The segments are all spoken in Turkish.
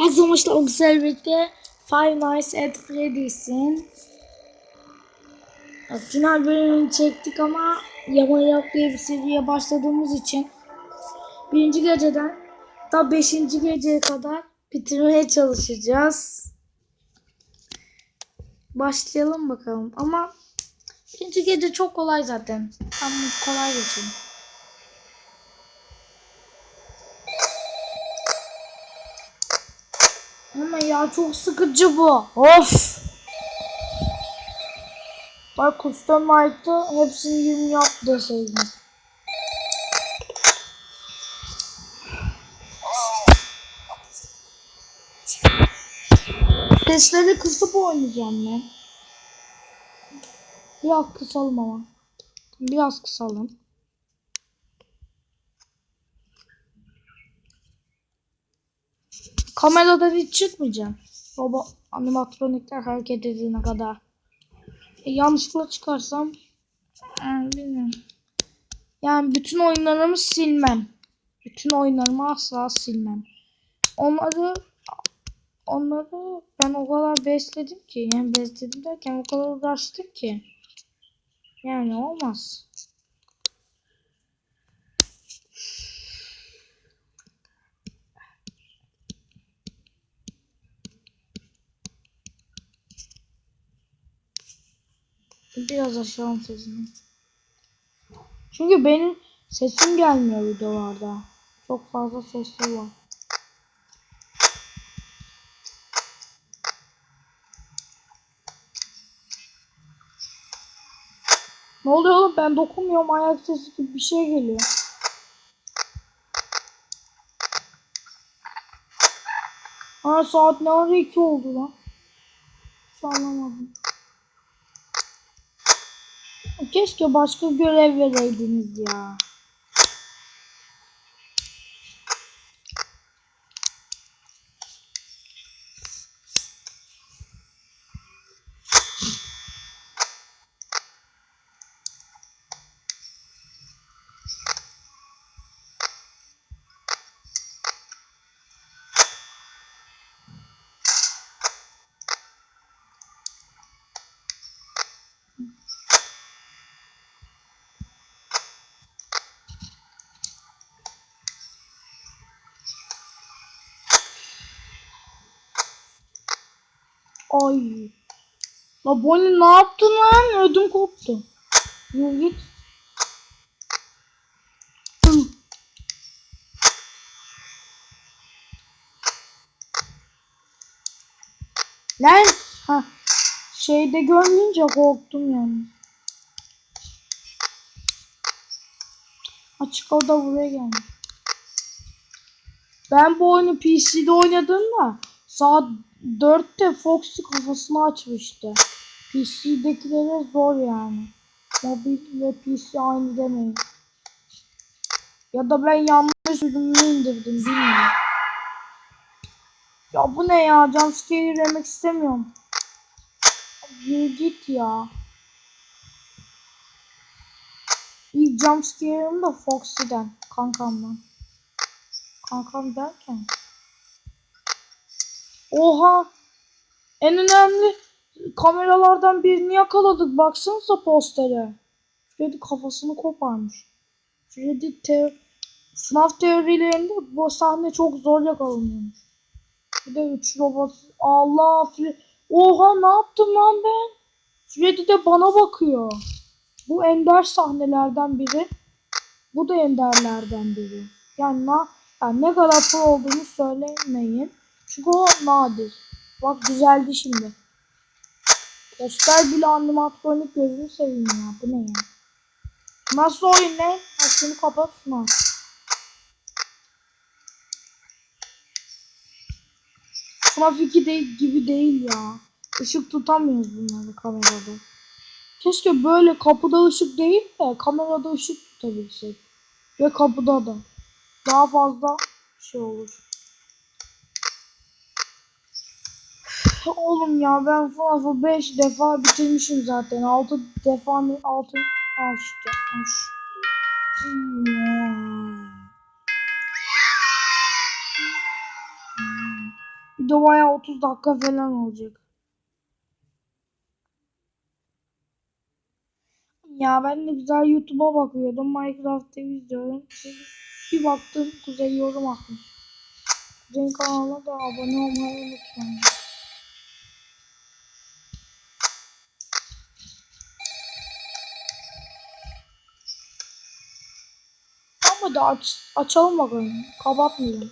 Her sonuçta o güzel Five Nights at Freddy's'in final bölümünü çektik ama Yama Yak diye bir seriye başladığımız için birinci geceden da beşinci geceye kadar bitirmeye çalışacağız. Başlayalım bakalım ama birinci gece çok kolay zaten. Tam kolay geçelim. Ama ya çok sıkıcı bu. Of. Bak Customize'da hepsini 20 yap deseydiniz. Sesleri kısıp oynayacağım ben. Biraz kısalım ama. Biraz kısalım. Kameradan hiç çıkmayacağım. Robot animatronikler hareket edene kadar. E, yanlışlıkla çıkarsam yani bilmiyorum. Yani bütün oyunlarımı silmem. Bütün oyunlarımı asla silmem. Onları onları ben o kadar besledim ki yani besledim derken o kadar uğraştık ki yani olmaz. Biraz aşağı sesini. Çünkü benim sesim gelmiyor videolarda. Çok fazla sesli var. Ne oluyor oğlum ben dokunmuyorum ayak sesi gibi bir şey geliyor. Ha saat ne ara iki oldu lan? Hiç anlamadım. Keşke başka görev vereydiniz ya. Ay. La Bonnie ne yaptın lan? Ödüm koptu. Yürü git. Lan. Ha. Şeyde görmeyince korktum yani. Açık o da buraya gelmiş. Ben bu oyunu PC'de oynadığımda saat 4'te Foxy kafasını açmıştı. PC'dekilere zor yani. Mobil ve PC aynı demeyin. Ya da ben yanlış sürümünü indirdim bilmiyorum. Ya bu ne ya? Jumpscare yemek istemiyorum. Yürü git ya. İlk jumpscare'ım da Foxy'den. Kankamdan. Kankam derken. Oha! En önemli kameralardan birini yakaladık. Baksanıza postere. Freddy kafasını koparmış. Freddy te FNAF teorilerinde bu sahne çok zor yakalanıyormuş. Bir de 3 robot. Allah Fre Oha ne yaptım lan ben? Freddy de bana bakıyor. Bu ender sahnelerden biri. Bu da enderlerden biri. Yani, na yani ne kadar pro olduğunu söylemeyin. Çünkü o nadir. Bak düzeldi şimdi. Göster bile animatronik gözünü seveyim ya. Bu ne ya? Nasıl oyun ne? Ha şunu kapat şunu. FNAF 2 de gibi değil ya. Işık tutamıyoruz bunları kamerada. Keşke böyle kapıda ışık değil de kamerada ışık tutabilsek. Ve kapıda da. Daha fazla şey olur. Oğlum ya ben fazla 5 defa bitirmişim zaten. 6 defa mı 6 al işte. al şu. video bayağı 30 dakika falan olacak. Ya ben de güzel YouTube'a bakıyordum. Minecraft'ı izliyorum. Bir baktım Kuzey yorum atmış. Kuzey'in kanalına da abone olmayı unutmayın. Da aç, açalım bakalım. Kapatmayalım.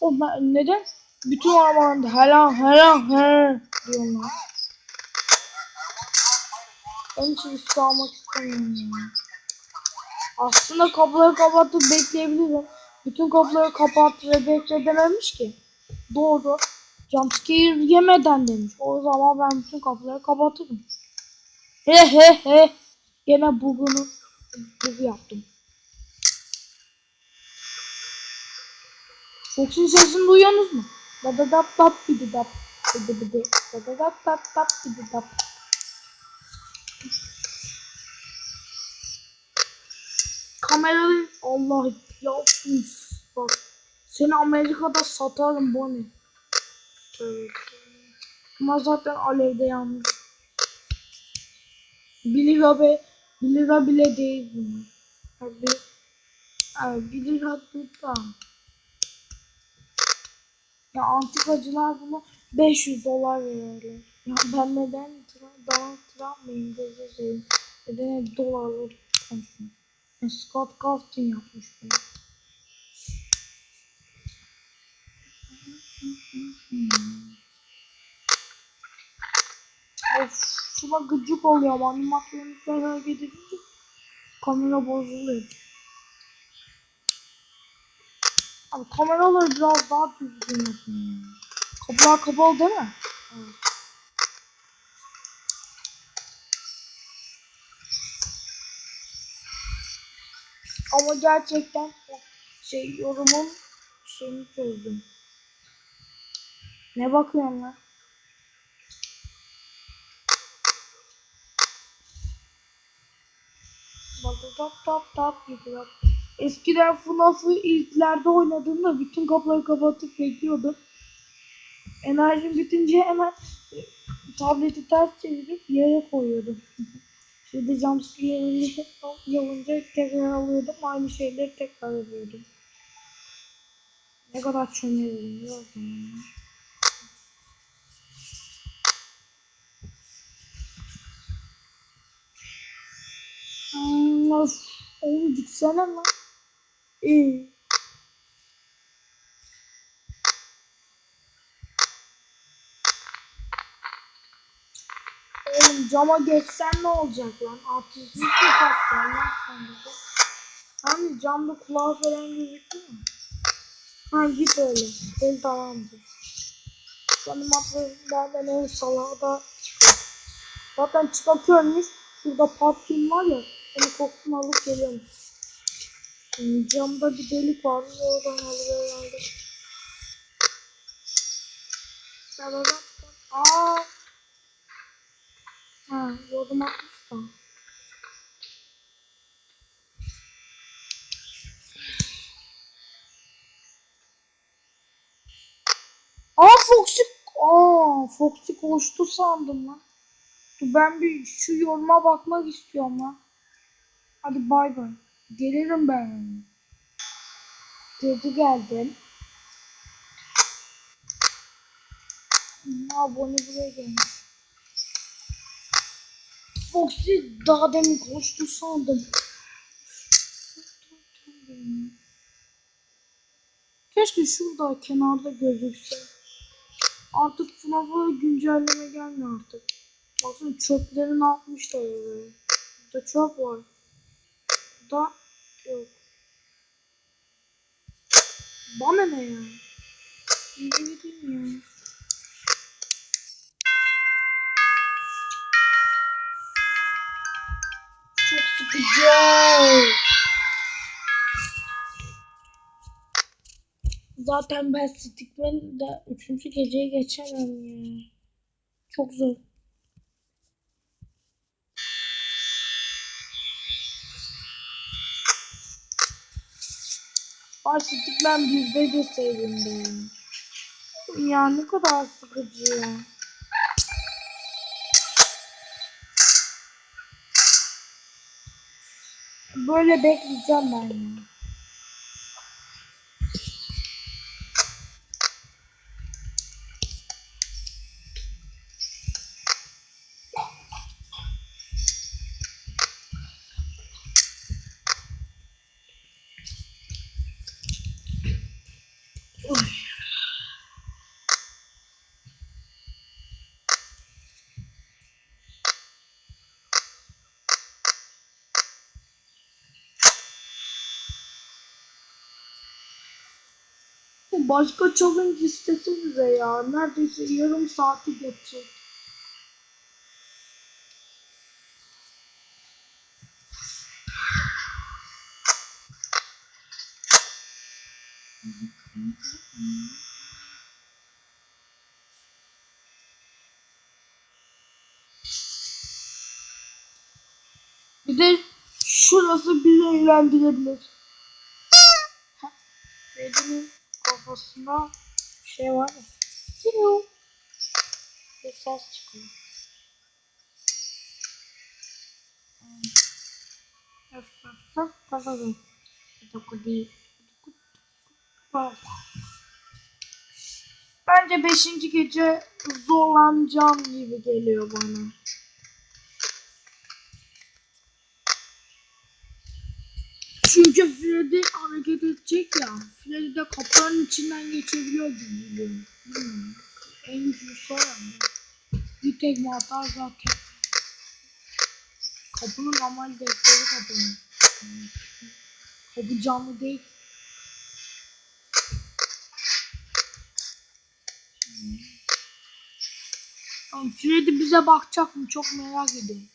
O ben, neden? Bütün arabalarında helal helal helal diyorlar. Ben hiç risk almak istemiyorum. Aslında kapıları kapatıp bekleyebilirim. Bütün kapıları kapat ve bekle dememiş ki. Doğru. Jumpscare yemeden demiş. O zaman ben bütün kapıları kapatırım. He he he. Gene bugunu bugu yaptım. Fox'un sesini duyuyorsunuz mu? Da da dap dap bidi dap. Bidi bidi. Da da dap dap dap bidi dap. Kameralı Allah ya üf, bak. Seni Amerika'da satarım Bonnie. Evet. Ama zaten alevde yanmış. 1 lira be 1 lira bile değil bunlar. Abi, abi 1 lira tutam. Ya antikacılar bunu 500 dolar veriyorlar. Ya ben neden Donald Trump mıyım gözü. Neden hep dolarla konuşuyorum. Ya Scott Calvin yapmış bunu. Of şuna gıcık oluyor animatronikler hareket edince kamera bozuluyor. Abi kameraları biraz daha düzgün yapın ya. Kapılar kapalı değil mi? Evet. Ama gerçekten şey yorumun şeyini çözdüm. Ne bakıyorsun lan? Tap tap tap gidiyor. Eskiden FNAF'ı ilklerde oynadığımda bütün kapıları kapatıp bekliyordum. Enerjim bitince hemen e, tableti ters çevirip yere koyuyordum. Şimdi jumpscare yapınca tekrar alıyordum. Aynı şeyleri tekrar yapıyordum. Ne kadar çömerim of. Oğlum gitsene lan. İyi. Oğlum cama geçsen ne olacak lan? Artistlik mi kaçsan lan sen bize? Hani camda kulağı falan gözüküyor mu? Ha git öyle. Ben tamamdır. Şu animatörlerden en salağı da çıkıyor. Zaten çıkartıyormuş. Şurada parfüm var ya. Onu kokusunu alıp geliyorum. Hmm, Camda bir delik var. Oradan alıyor herhalde. Sarıdan. Aa. Ha, yorum atmış da. Aa Foxy. Aa Foxy koştu sandım lan. Ben bir şu yoruma bakmak istiyorum lan. Hadi bay bay. Gelirim ben. Dedi geldim. Abone buraya gelmiş. Foxy daha demin koştu sandım. Keşke şurada kenarda gözükse. Artık FNAF'a güncelleme gelmiyor artık. Baksana çöplerini atmışlar oraya. Burada çöp var. Burada yok. Bana ne ya? İyi gideyim ya. Çok sıkıcı. Zaten ben Stickman'da üçüncü geceyi geçemem ya. Çok zor. Başladık ben bizde de sevindeyim. Ya ne kadar sıkıcı. Böyle bekleyeceğim ben ya. Başka challenge istesenize ya. Neredeyse yarım saati geçecek. Bir de şurası bizi eğlendirebilir. Freddy'nin kafasında şey var ya. Bir ses çıkıyor. Bence beşinci gece zorlanacağım gibi geliyor bana. Çünkü Freddy hareket edecek ya. Freddy de kapıların içinden geçebiliyor gibi. Bilmiyorum. En güçlüsü o yani. Bir tekme atar zaten. Kapının normal defteri kapının. Kapı canlı değil. Tamam, Freddy bize bakacak mı? Çok merak ediyorum.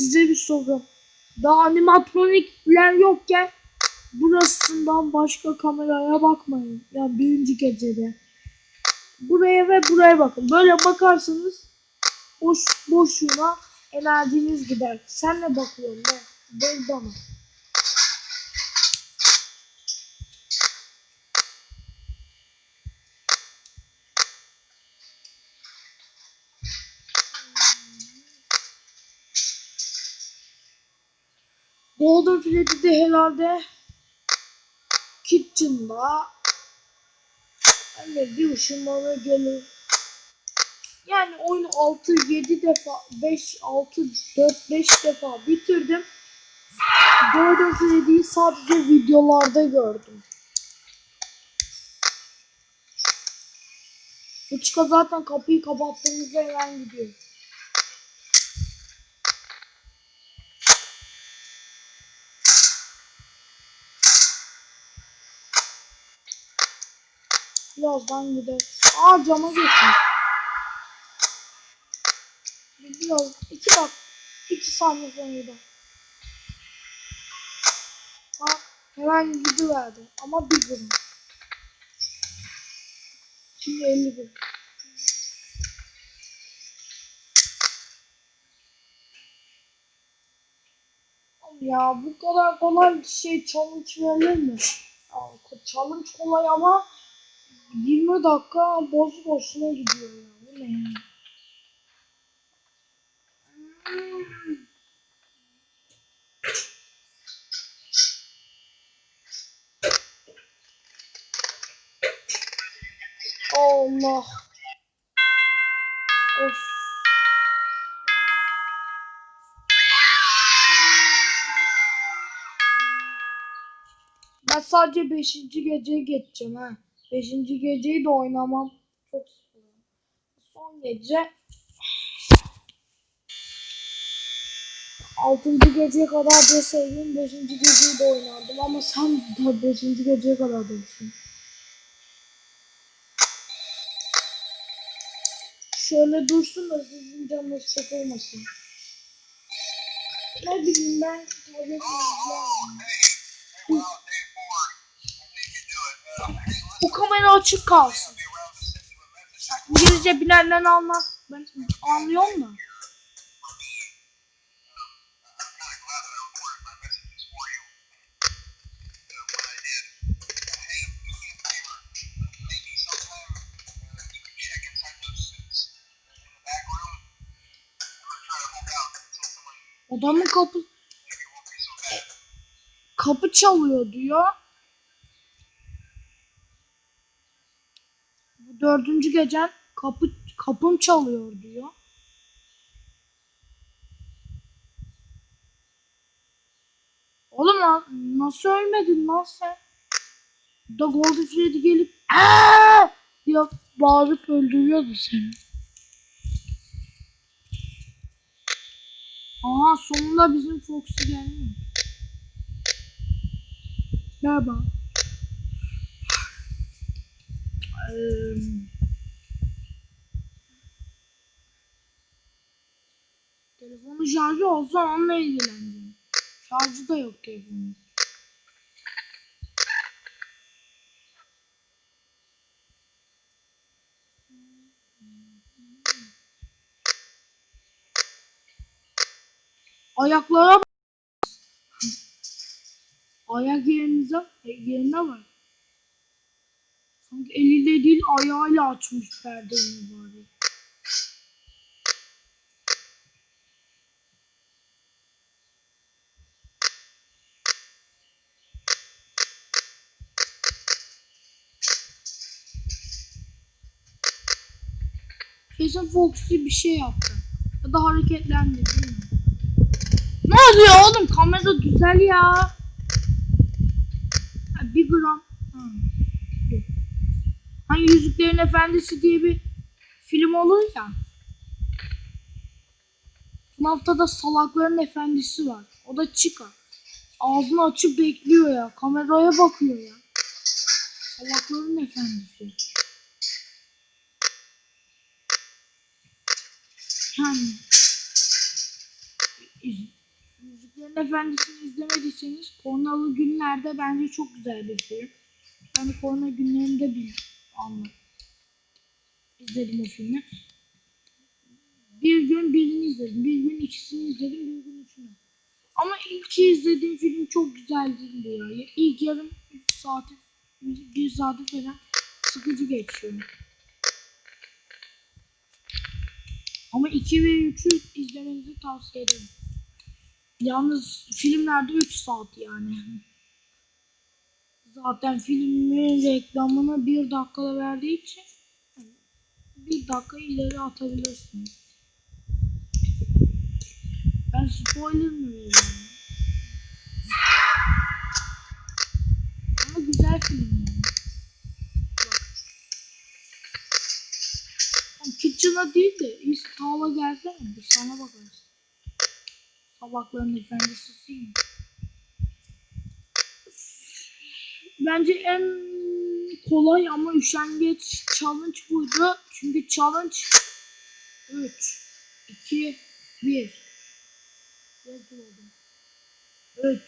Size bir soru. Daha animatronikler yokken burasından başka kameraya bakmayın. Yani birinci gecede. Buraya ve buraya bakın. Böyle bakarsanız boş boşuna enerjiniz gider. Sen ne bakıyorsun ne? Bel bana. Golden Freddy'de herhalde Kitchen'da hani bir ışınlama gelir. Yani oyunu 6-7 defa 5 6 4 5 defa bitirdim. Golden Freddy'yi sadece videolarda gördüm. Uçka zaten kapıyı kapattığımızda hemen gidiyor. Birazdan gider. Aa cama geçmiş. Biraz iki bak. iki saniye sonra gider. Ha, hemen gidiverdi. Ama bir gün. Şimdi 50 bin. Ya bu kadar kolay bir şey challenge verilir mi? Ya, challenge kolay ama 20 dakika boş boşuna gidiyor ya. Bu ne ya? Allah. Of. Ben sadece 5. geceye geçeceğim ha. 5. geceyi de oynamam. Çok sıkıyorum. Son gece 6. geceye kadar deseydim 5. geceyi de oynardım ama sen de 5. geceye kadar değilsin. Şöyle dursun da sizin canınız sıkılmasın. Ne bileyim ben. tuvalet Bu kamera açık kalsın. İngilizce bilenden anla. Ben anlıyorum da. Adamın kapı kapı çalıyor diyor. Dördüncü gecen kapı kapım çalıyor diyor. Oğlum nasıl ölmedin lan sen? Da Golden Freddy gelip Aa! diye bağırıp öldürüyordu seni. Aha sonunda bizim Foxy geldi. Merhaba. Eee, Telefonun şarjı olsa onunla ilgileneceğim. Şarjı da yok telefonun. Ayaklara bak. Ayak yerinize e, yerine var. Sanki eliyle değil ayağıyla açmış perdeyi bari. Kesin Foxy bir şey yaptı. Ya da hareketlendi bilmiyorum. Ne oluyor oğlum? Kamera düzel ya. Ha, bir gram. Ha. dur. Hani Yüzüklerin Efendisi diye bir film olur ya. FNAF'ta da Salakların Efendisi var. O da çıkar. Ağzını açıp bekliyor ya. Kameraya bakıyor ya. Salakların Efendisi. Yani Yüzüklerin Efendisi'ni izlemediyseniz Kornalı Günler'de bence çok güzel bir film. Ben Korna günlerinde bir anla izledim o filmi. Bir gün birini izledim, bir gün ikisini izledim, bir gün üçünü. Ama ilk izlediğim film çok güzel değildi ya. İlk yarım saati, bir saati falan sıkıcı geçiyor. Ama 2 ve 3'ü izlemenizi tavsiye ederim. Yalnız filmlerde 3 saat yani. Zaten filmin reklamını 1 dakikada verdiği için 1 dakika ileri atabilirsiniz. Ben spoiler mı veriyorum? Ama güzel film yani. Oğlum Kitchen'a değil de İstihaw'a gelsene bir sana bakarız. Salakların efendisiyim. Bence en kolay ama üşengeç challenge buydu. Çünkü challenge 3, 2, 1. Rezil oldum. 3,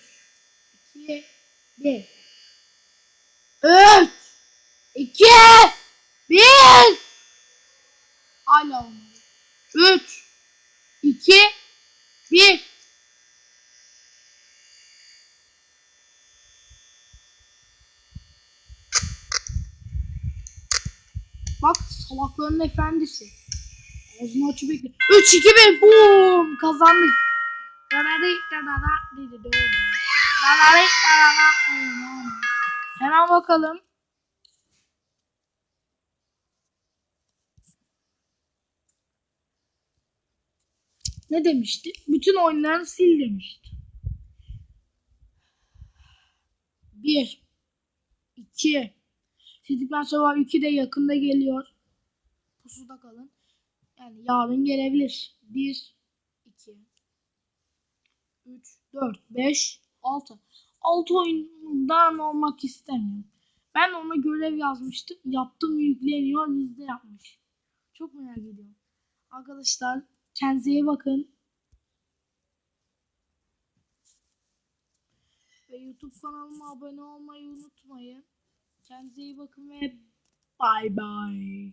2, 1. 3, 2, 1. Hala olmadı. 3, 2, 1. Bak salakların efendisi. Ağzını açı bekle. 3 2 1 boom kazandık. Hemen bakalım. Ne demişti? Bütün oyunları sil demişti. 1 2 Fizikten Survivor 2 de yakında geliyor. Pusuda kalın. Yani yarın gelebilir. 1, 2, 3, 4, 5, 6. 6 oyundan olmak istemiyorum. Ben ona görev yazmıştım. Yaptım yükleniyor. Yüzde yapmış. Çok merak ediyorum. Arkadaşlar kendinize bakın. Ve YouTube kanalıma abone olmayı unutmayın. Kendinize iyi bakın ve bay bay.